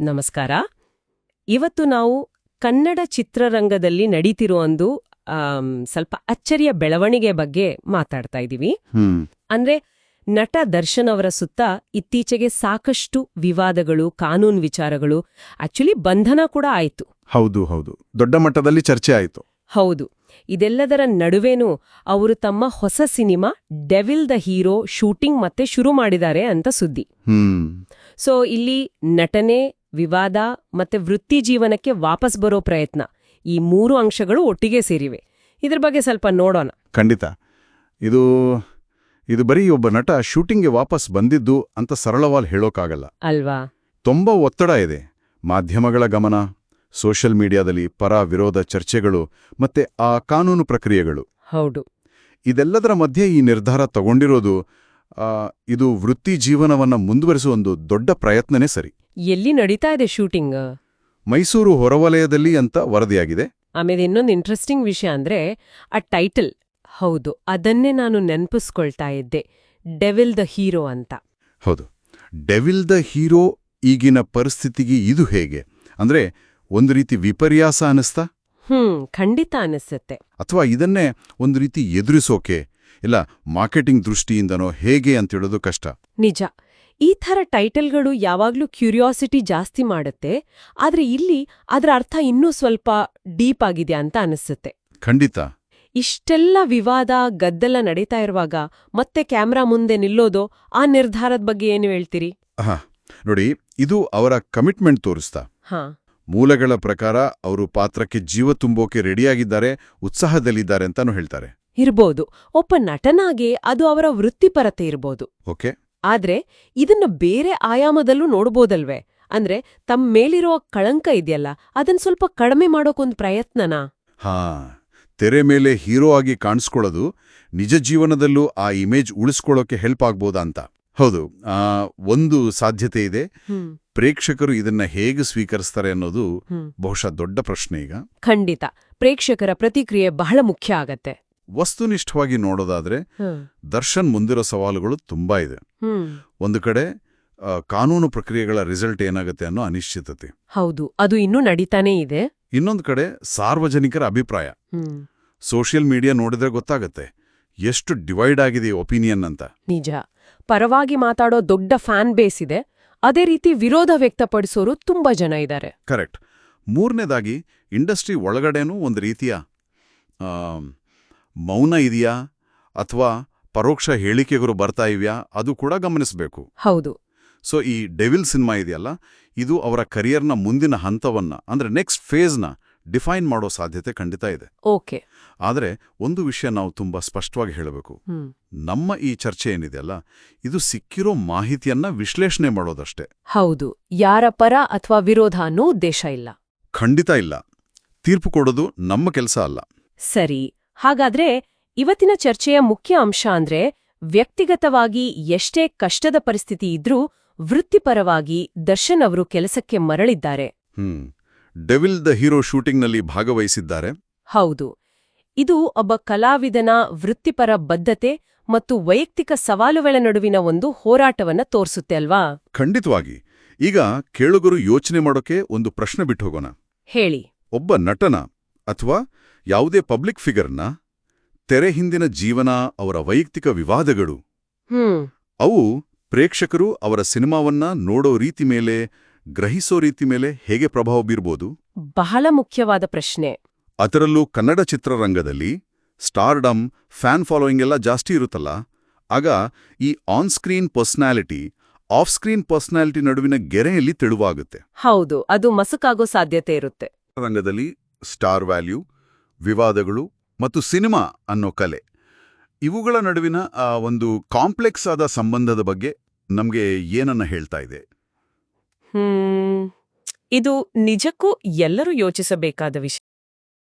ನಮಸ್ಕಾರ. ಇವತ್ತು ನಾವು ಕನ್ನಡ ಚಿತ್ರರಂಗದಲ್ಲಿ ನಡೀತಿರೋ ಒಂದು ಸ್ವಲ್ಪ ಅಚ್ಚರಿಯ ಬೆಳವಣಿಗೆ ಬಗ್ಗೆ ಮಾತಾಡ್ತಾ ಇದ್ದೀವಿ. ಅಂದ್ರೆ ನಟ ದರ್ಶನ್ ಅವರ ಸುತ್ತ ಇತ್ತೀಚೆಗೆ ಸಾಕಷ್ಟು ವಿವಾದಗಳು ಕಾನೂನು ವಿಚಾರಗಳು ಆಕ್ಚುಲಿ ಬಂಧನ ಕೂಡ ಆಯಿತು. ಹೌದು ಹೌದು. ದೊಡ್ಡ ಮಟ್ಟದಲ್ಲಿ ಚರ್ಚೆ ಆಯಿತು. ಹೌದು. ಇದೆಲ್ಲದರ ನಡುವೆನೂ ಅವರು ತಮ್ಮ ಹೊಸ cinema Devil the Hero shooting ಮತ್ತೆ ಶುರು ಮಾಡಿದ್ದಾರೆ ಅಂತ ಸುದ್ದಿ. ಸೊ ಇಲ್ಲಿ ನಟನೆ ವಿವಾದ ಮತ್ತೆ ವೃತ್ತಿ ಜೀವನಕ್ಕೆ ವಾಪಸ್ ಬರೋ ಪ್ರಯತ್ನ ಈ ಮೂರು ಅಂಶಗಳು ಒಟ್ಟಿಗೆ ಸೇರಿವೆ. ಇದ್ರ ಬಗ್ಗೆ ಸ್ವಲ್ಪ ನೋಡೋಣ. ಖಂಡಿತ. ಇದು ಇದು ಬರೀ ಒಬ್ಬ ನಟ ಶೂಟಿಂಗ್ಗೆ ವಾಪಸ್ ಬಂದಿದ್ದು ಅಂತ ಸರಳವಾಗಿ ಹೇಳೋಕ್ಕಾಗಲ್ಲ ಅಲ್ವಾ? ತುಂಬಾ ಒತ್ತಡ ಇದೆ. ಮಾಧ್ಯಮಗಳ ಗಮನ ಸೋಷಿಯಲ್ ಮೀಡಿಯಾದಲ್ಲಿ ಪರ ವಿರೋಧ ಚರ್ಚೆಗಳು ಮತ್ತೆ ಆ ಕಾನೂನು ಪ್ರಕ್ರಿಯೆಗಳು. ಹೌದು. ಇದೆಲ್ಲದರ ಮಧ್ಯೆ ಈ ನಿರ್ಧಾರ ತಗೊಂಡಿರೋದು ಇದು ವೃತ್ತಿ ಜೀವನವನ್ನ ಮುಂದುವರಿಸುವ ಒಂದು ದೊಡ್ಡ ಪ್ರಯತ್ನನೇ ಸರಿ. ಎಲ್ಲಿ ನಡೀತಾ ಇದೆ ಶೂಟಿಂಗ್? ಮೈಸೂರು ಹೊರವಲಯದಲ್ಲಿ ಅಂತ ವರದಿಯಾಗಿದೆ. ಆಮೇಲೆ ಇನ್ನೊಂದು ಇಂಟ್ರೆಸ್ಟಿಂಗ್ ವಿಷಯ ಅಂದ್ರೆ ಆ ಟೈಟಲ್ ಹೌದು ಅದನ್ನೇ ನಾನು ನೆನಪಿಸ್ಕೊಳ್ತಾ ಇದ್ದೆ ಡೆವಿಲ್ ದ ಹೀರೋ ಅಂತ. ಹೌದು ಡೆವಿಲ್ ದ ಹೀರೋ ಈಗಿನ ಪರಿಸ್ಥಿತಿಗೆ ಇದು ಹೇಗೆ? ಅಂದ್ರೆ ಒಂದು ರೀತಿ ವಿಪರ್ಯಾಸ ಅನಿಸ್ತಾ ಹ್ಮ್ ಖಂಡಿತ ಅನಿಸುತ್ತೆ ಅಥವಾ ಇದನ್ನೇ ಒಂದು ರೀತಿ ಎದುರಿಸೋಕೆ ಇಲ್ಲ ಮಾರ್ಕೆಟಿಂಗ್ ದೃಷ್ಟಿಯಿಂದನೋ ಹೇಗೆ ಅಂತೇಳೋದು ಕಷ್ಟ. ನಿಜ. ಈ ಥರ ಟೈಟಲ್ಗಳು ಯಾವಾಗ್ಲೂ ಕ್ಯೂರಿಯಾಸಿಟಿ ಜಾಸ್ತಿ ಮಾಡುತ್ತೆ ಆದ್ರೆ ಇಲ್ಲಿ ಅದರ ಅರ್ಥ ಇನ್ನೂ ಸ್ವಲ್ಪ ಡೀಪ್ ಆಗಿದೆ ಅಂತ ಅನಿಸುತ್ತೆ. ಖಂಡಿತ. ಇಷ್ಟೆಲ್ಲ ವಿವಾದ ಗದ್ದಲ ನಡೀತಾ ಇರುವಾಗ ಮತ್ತೆ ಕ್ಯಾಮ್ರಾ ಮುಂದೆ ನಿಲ್ಲೋದು ಆ ನಿರ್ಧಾರದ ಬಗ್ಗೆ ಏನು ಹೇಳ್ತೀರಿ? ಹಾ ನೋಡಿ ಇದು ಅವರ ಕಮಿಟ್ಮೆಂಟ್ ತೋರಿಸ್ತಾ. ಹಾ. ಮೂಲಗಳ ಪ್ರಕಾರ ಅವರು ಪಾತ್ರಕ್ಕೆ ಜೀವ ತುಂಬೋಕೆ ರೆಡಿಯಾಗಿದ್ದಾರೆ ಉತ್ಸಾಹದಲ್ಲಿದ್ದಾರೆ ಅಂತಾನು ಹೇಳ್ತಾರೆ. ಇರ್ಬೋದು. ಒಬ್ಬ ನಟನಾಗೆ ಅದು ಅವರ ವೃತ್ತಿಪರತೆ ಇರ್ಬೋದು. ಓಕೆ. ಆದ್ರೆ ಇದನ್ನ ಬೇರೆ ಆಯಾಮದಲ್ಲೂ ನೋಡ್ಬೋದಲ್ವೇ? ಅಂದ್ರೆ ತಮ್ಮ ಮೇಲಿರೋ ಕಳಂಕ ಇದೆಯಲ್ಲ ಅದನ್ ಸ್ವಲ್ಪ ಕಡಿಮೆ ಮಾಡೋಕೊಂದ್ ಪ್ರಯತ್ನನಾ? ಹಾ ತೆರೆ ಮೇಲೆ ಹೀರೋ ಆಗಿ ಕಾಣಿಸ್ಕೊಳ್ಳೋದು ನಿಜ ಜೀವನದಲ್ಲೂ ಆ ಇಮೇಜ್ ಉಳಿಸ್ಕೊಳ್ಳೋಕೆ ಹೆಲ್ಪ್ ಆಗ್ಬೋದಾ ಅಂತ. ಹೌದು ಒಂದು ಸಾಧ್ಯತೆ ಇದೆ. ಪ್ರೇಕ್ಷಕರು ಇದನ್ನ ಹೇಗೆ ಸ್ವೀಕರಿಸ್ತಾರೆ ಅನ್ನೋದು ಬಹುಶಃ ದೊಡ್ಡ ಪ್ರಶ್ನೆ ಈಗ. ಖಂಡಿತ. ಪ್ರೇಕ್ಷಕರ ಪ್ರತಿಕ್ರಿಯೆ ಬಹಳ ಮುಖ್ಯ ಆಗತ್ತೆ. ವಸ್ತುನಿಷ್ಠವಾಗಿ ನೋಡೋದಾದ್ರೆ ದರ್ಶನ್ ಮುಂದಿರೋ ಸವಾಲುಗಳು ತುಂಬಾ ಇದೆ. ಒಂದು ಕಡೆ ಕಾನೂನು ಪ್ರಕ್ರಿಯೆಗಳ ರಿಸಲ್ಟ್ ಏನಾಗುತ್ತೆ ಅನ್ನೋ ಅನಿಶ್ಚಿತತೆ. ಹೌದು. ಅದು ಇನ್ನೂ ನಡೀತಾನೇ ಇದೆ. ಇನ್ನೊಂದು ಕಡೆ ಸಾರ್ವಜನಿಕರ ಅಭಿಪ್ರಾಯ. ಸೋಷಿಯಲ್ ಮೀಡಿಯಾ ನೋಡಿದ್ರೆ ಗೊತ್ತಾಗತ್ತೆ. ಎಷ್ಟು ಡಿವೈಡ್ ಆಗಿದೆ ಒಪಿನಿಯನ್ ಅಂತ. ನಿಜ. ಪರವಾಗಿ ಮಾತಾಡೋ ದೊಡ್ಡ ಫ್ಯಾನ್ ಬೇಸ್ ಇದೆ. ಅದೇ ರೀತಿ ವಿರೋಧ ವ್ಯಕ್ತಪಡಿಸೋರು ತುಂಬಾ ಜನ ಇದ್ದಾರೆ. ಕರೆಕ್ಟ್. ಮೂರನೇದಾಗಿ ಇಂಡಸ್ಟ್ರಿ ಒಳಗಡೆನೂ ಒಂದು ರೀತಿಯ ಮೌನ ಇದೆಯಾ? ಅಥವಾ ಪರೋಕ್ಷ ಹೇಳಿಕೆಗಳು ಬರ್ತಾ ಇವ್ಯಾ? ಅದು ಕೂಡ ಗಮನಿಸಬೇಕು. ಹೌದು. ಸೊ ಈ ಡೆವಿಲ್ ಸಿನಿಮಾ ಇದೆಯಲ್ಲ ಇದು ಅವರ ಕರಿಯರ್ನ ಮುಂದಿನ ಹಂತವನ್ನ ಅಂದ್ರೆ ನೆಕ್ಸ್ಟ್ ಫೇಸ್ನ ಡಿಫೈನ್ ಮಾಡೋ ಸಾಧ್ಯತೆ ಖಂಡಿತ ಇದೆ. ಓಕೆ. ಆದರೆ ಒಂದು ವಿಷಯ ನಾವು ತುಂಬಾ ಸ್ಪಷ್ಟವಾಗಿ ಹೇಳಬೇಕು. ನಮ್ಮ ಈ ಚರ್ಚೆ ಏನಿದೆಯಲ್ಲ ಇದು ಸಿಕ್ಕಿರೋ ಮಾಹಿತಿಯನ್ನ ವಿಶ್ಲೇಷಣೆ ಮಾಡೋದಷ್ಟೇ. ಹೌದು. ಯಾರ ಪರ ಅಥವಾ ವಿರೋಧ ಅನ್ನೋ ಉದ್ದೇಶ ಇಲ್ಲ. ಖಂಡಿತ ಇಲ್ಲ. ತೀರ್ಪು ಕೊಡೋದು ನಮ್ಮ ಕೆಲಸ ಅಲ್ಲ. ಸರಿ. ಹಾಗಾದ್ರೆ ಇವತ್ತಿನ ಚರ್ಚೆಯ ಮುಖ್ಯ ಅಂಶ ಅಂದ್ರೆ ವ್ಯಕ್ತಿಗತವಾಗಿ ಎಷ್ಟೇ ಕಷ್ಟದ ಪರಿಸ್ಥಿತಿ ಇದ್ರೂ ವೃತ್ತಿಪರವಾಗಿ ದರ್ಶನ್ ಅವರು ಕೆಲಸಕ್ಕೆ ಮರಳಿದ್ದಾರೆ. ಹ್ಮ್. ಡೆವಿಲ್ ದ ಹೀರೋ ಶೂಟಿಂಗ್ನಲ್ಲಿ ಭಾಗವಹಿಸಿದ್ದಾರೆ. ಹೌದು. ಇದು ಒಬ್ಬ ಕಲಾವಿದನ ವೃತ್ತಿಪರ ಬದ್ಧತೆ ಮತ್ತು ವೈಯಕ್ತಿಕ ಸವಾಲುಗಳ ನಡುವಿನ ಒಂದು ಹೋರಾಟವನ್ನ ತೋರಿಸುತ್ತೆ ಅಲ್ವಾ? ಖಂಡಿತವಾಗಿ. ಈಗ ಕೇಳುಗರು ಯೋಚನೆ ಮಾಡೋಕೆ ಒಂದು ಪ್ರಶ್ನೆ ಬಿಟ್ಟು ಹೋಗೋಣ. ಹೇಳಿ. ಒಬ್ಬ ನಟನ ಅಥವಾ ಯಾವುದೇ ಪಬ್ಲಿಕ್ ಫಿಗರ್ನ ತೆರೆ ಹಿಂದಿನ ಜೀವನ ಅವರ ವೈಯಕ್ತಿಕ ವಿವಾದಗಳು. ಅವು ಪ್ರೇಕ್ಷಕರು ಅವರ ಸಿನಿಮಾವನ್ನ ನೋಡೋ ರೀತಿ ಮೇಲೆ ಗ್ರಹಿಸೋ ರೀತಿ ಮೇಲೆ ಹೇಗೆ ಪ್ರಭಾವ ಬೀರ್ಬೋದು? ಬಹಳ ಮುಖ್ಯವಾದ ಪ್ರಶ್ನೆ. ಅದರಲ್ಲೂ ಕನ್ನಡ ಚಿತ್ರರಂಗದಲ್ಲಿ ಸ್ಟಾರ್ಡಮ್ ಫ್ಯಾನ್ ಫಾಲೋಯಿಂಗ್ ಎಲ್ಲ ಜಾಸ್ತಿ ಇರುತ್ತಲ್ಲ? ಆಗ ಈ on screen personality off screen personality ನಡುವಿನ ಗೆರೆಯಲ್ಲಿ ತೆಳುವಾಗುತ್ತೆ. ಹೌದು ಅದು ಮಸುಕಾಗೋ ಸಾಧ್ಯತೆ ಇರುತ್ತೆ. ರಂಗದಲ್ಲಿ ಸ್ಟಾರ್ ವ್ಯಾಲ್ಯೂ ವಿವಾದಗಳು ಮತ್ತು ಸಿನಿಮಾ ಅನ್ನೋ ಕಲೆ. ಇವುಗಳ ನಡುವಿನ ಒಂದು ಕಾಂಪ್ಲೆಕ್ಸ್ ಆದ ಸಂಬಂಧದ ಬಗ್ಗೆ ನಮಗೆ ಏನನ್ನ ಹೇಳ್ತಾ ಇದೆ? ಇದು ನಿಜಕ್ಕೂ ಎಲ್ಲರೂ ಯೋಚಿಸಬೇಕಾದ ವಿಷಯ.